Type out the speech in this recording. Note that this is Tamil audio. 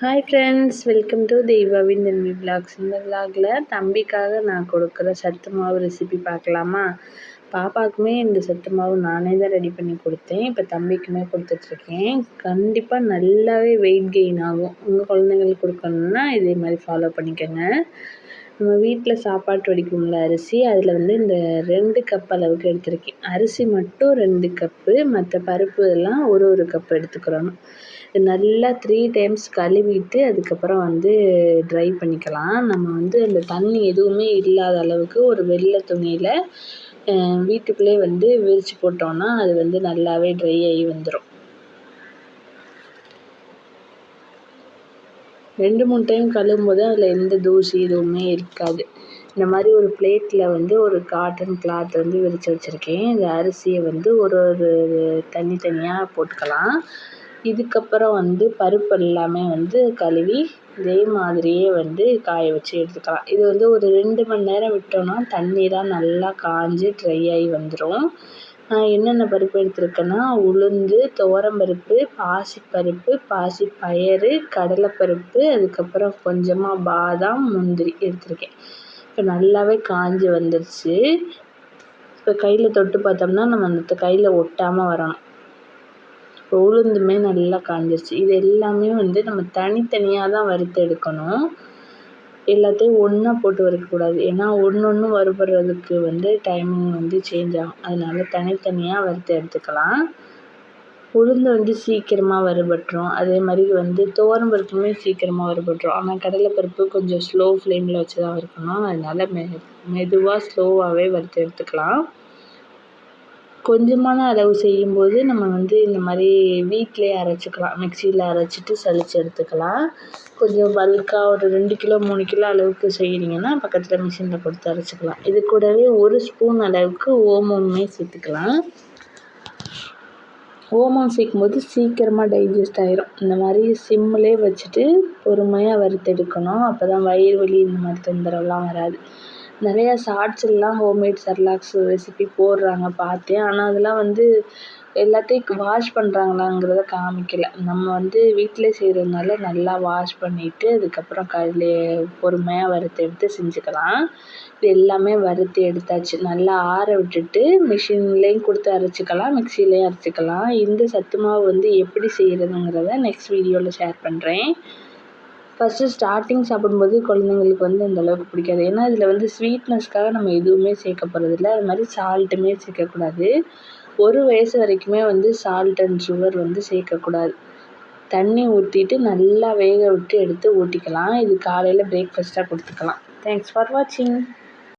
ஹாய் ஃப்ரெண்ட்ஸ் வெல்கம் டு தெய்வாவின் நெல்மி விலாக்ஸ் இந்த விலாகில் தம்பிக்காக நான் கொடுக்குற சத்து மாவு ரெசிபி பார்க்கலாமா? பாப்பாவுக்குமே இந்த சத்து மாவு நானே தான் ரெடி பண்ணி கொடுத்தேன். இப்போ தம்பிக்குமே கொடுத்துட்ருக்கேன். கண்டிப்பாக நல்லாவே வெயிட் கெயின் ஆகும். உங்கள் குழந்தைங்களுக்கு கொடுக்கணுன்னா இதே மாதிரி ஃபாலோ பண்ணிக்கோங்க. நம்ம வீட்டில் சாப்பாட்டு வடிக்கும்ல அரிசி அதில் வந்து இந்த ரெண்டு கப் அளவுக்கு எடுத்திருக்கேன். அரிசி மட்டும் ரெண்டு கப்பு மற்ற பருப்பு இதெல்லாம் ஒரு ஒரு கப் எடுத்துக்கிறணும். நல்லா த்ரீ டைம்ஸ் கழுவிட்டு அதுக்கப்புறம் வந்து ட்ரை பண்ணிக்கலாம். நம்ம வந்து அந்த தண்ணி எதுவுமே இல்லாத அளவுக்கு ஒரு வெள்ளை துணியில் வீட்டுக்குள்ளே வந்து விரித்து போட்டோம்னா அது வந்து நல்லாவே ட்ரை ஆகி வந்துடும் ரெண்டு மூணு டைம் கழுவும் போது அதில் எந்த தூசி எதுவுமே இருக்காது. இந்த மாதிரி ஒரு பிளேட்டில் வந்து ஒரு காட்டன் கிளாத் வந்து விரித்து வச்சுருக்கேன். இந்த அரிசியை வந்து ஒரு ஒரு தனித்தனியாக போட்டுக்கலாம். இதுக்கப்புறம் வந்து பருப்பு எல்லாமே வந்து கழுவி இதே மாதிரியே வந்து காய வச்சு எடுத்துக்கலாம். இது வந்து ஒரு ரெண்டு மணி நேரம் விட்டோம்னா தண்ணீராக நல்லா காஞ்சு ட்ரை ஆகி வந்துடும் நான் என்னென்ன பருப்பு எடுத்திருக்கேன்னா உளுந்து துவரம்பருப்பு பாசிப்பருப்பு பாசிப்பயறு கடலைப்பருப்பு அதுக்கப்புறம் கொஞ்சமாக பாதாம் முந்திரி எடுத்திருக்கேன். இப்போ நல்லாவே காஞ்சி வந்துருச்சு. இப்போ கையில் தொட்டு பார்த்தோம்னா நம்ம அந்த கையில் ஒட்டாமல் வரணும். உளுந்துமே நல்லா காஞ்சிருச்சு. இது எல்லாமே வந்து நம்ம தனித்தனியாக தான் வறுத்து எடுக்கணும். எல்லாத்தையும் ஒன்றா போட்டு வறுக்கக்கூடாது ஏன்னா ஒன்று ஒன்று வறுபடுறதுக்கு வந்து டைமிங் வந்து சேஞ்ச் ஆகும். அதனால தனித்தனியாக வறுத்து எடுத்துக்கலாம். உளுந்து வந்து சீக்கிரமாக வறுபட்டுரும். அதே மாதிரி வந்து துவரம் பருப்புமே சீக்கிரமாக வறுபட்டுரும். ஆனால் கடலைப்பருப்பு கொஞ்சம் ஸ்லோ ஃப்ளேமில் வச்சு தான் வறுக்கணும். அதனால் மெ மெதுவாக ஸ்லோவாகவே வறுத்து எடுத்துக்கலாம். கொஞ்சமான அளவு செய்யும்போது நம்ம வந்து இந்த மாதிரி வீட்டிலே அரைச்சிக்கலாம். மிக்சியில் அரைச்சிட்டு சலித்து எடுத்துக்கலாம். கொஞ்சம் பல்க்காக ஒரு ரெண்டு கிலோ மூணு கிலோ அளவுக்கு செய்கிறீங்கன்னா பக்கத்தில் மிஷினில் கொடுத்து அரைச்சிக்கலாம். இது கூடவே ஒரு ஸ்பூன் அளவுக்கு ஓமமுமே சேர்த்துக்கலாம். ஓமம் சேர்க்கும்போது சீக்கிரமாக டைஜஸ்ட் ஆயிரும். இந்த மாதிரி சிம்மிலே வச்சுட்டு பொறுமையாக வறுத்தெடுக்கணும். அப்போ தான் வயிறு வலி இந்த மாதிரி தொந்தரவுலாம் வராது. நிறையா ஷார்ட்ஸ்லாம் ஹோம்மேட் செர்லாக்ஸ் ரெசிபி போடுறாங்க பார்த்தேன் ஆனால் அதெல்லாம் வந்து எல்லாத்தையும் வாஷ் பண்ணுறாங்களாங்கிறத காமிக்கல. நம்ம வந்து வீட்டில் செய்கிறதுனால நல்லா வாஷ் பண்ணிவிட்டு அதுக்கப்புறம் கையிலே பொறுமையாக வறுத்து எடுத்து செஞ்சுக்கலாம். இது எல்லாமே வறுத்து எடுத்தாச்சு. நல்லா ஆற விட்டுட்டு மிஷின்லேயும் கொடுத்து அரைச்சிக்கலாம் மிக்சிலேயும் அரைச்சிக்கலாம். இந்த சத்து மாவு வந்து எப்படி செய்கிறதுங்கிறத நெக்ஸ்ட் வீடியோவில் ஷேர் பண்ணுறேன் ஃபஸ்ட்டு ஸ்டார்டிங் சாப்பிடும்போது குழந்தைங்களுக்கு வந்து அந்த அளவுக்கு பிடிக்காது. ஏன்னா இதில் வந்து ஸ்வீட்னஸ்க்காக நம்ம எதுவுமே சேர்க்க போகிறதில்ல அது மாதிரி சால்ட்டுமே சேர்க்கக்கூடாது. ஒரு வயசு வரைக்குமே வந்து சால்ட் அண்ட் சுகர் வந்து சேர்க்கக்கூடாது. தண்ணி ஊற்றிட்டு நல்லா வேக விட்டு எடுத்து ஊட்டிக்கலாம். இது காலையில் பிரேக்ஃபாஸ்ட்டாக கொடுத்துக்கலாம். தேங்க்ஸ் ஃபார் வாட்சிங்